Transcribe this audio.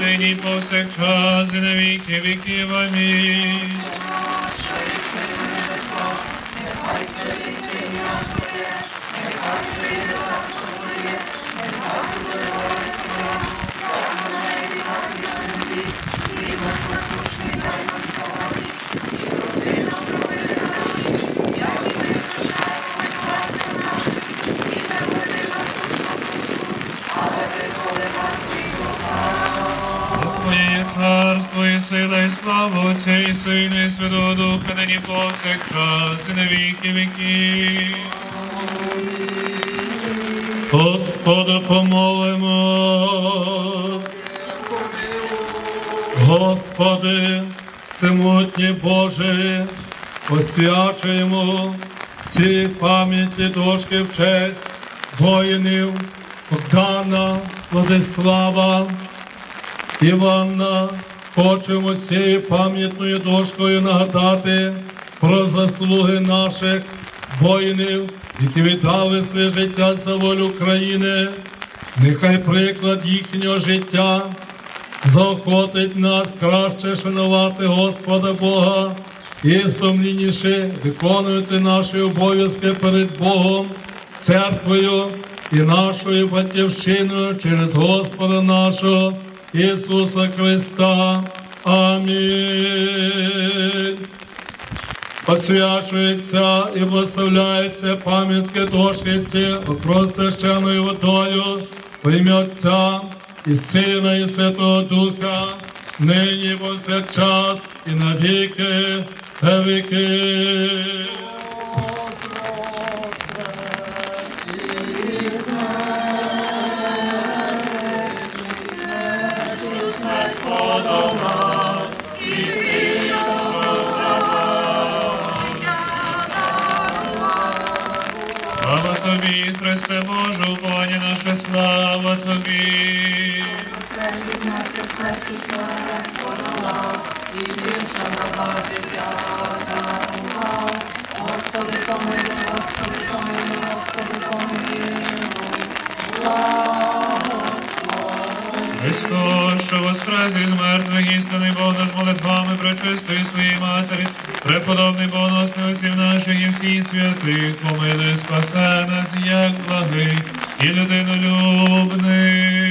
Нині повсякчас і на віки віків. Амінь. Твоє царство і сила, і слава Отця і Сина, і Святого Духа, нині повсякчас і на віки віків. Господа помолимо. Господи, всемутній Боже, освячуємо ці пам'яті дошки в честь воїнів Богдана, Владислава, Іванна, хочемо цією пам'ятною дошкою нагадати про заслуги наших воїнів, які віддали своє життя за волю України. Нехай приклад їхнього життя заохотить нас краще шанувати Господа Бога і стомлінніше виконувати наші обов'язки перед Богом, церквою і нашою батьківщиною через Господа нашого Ісуса Христа. Амінь. Освячується і благословляється пам'ятки дошки ці священною водою в ім'я Отця і Сина, і Святого Духа, нині повсякчас і на віки тобі, Христе Боже, уповання наша слава тобі. Серці Христос, що воскрес із мертвих, істинний Бог наш молитвами пречистої своєї матері, преподобний Боносний отців наших і всіх святих, помилуй, спасе нас, як благий і людинолюбний.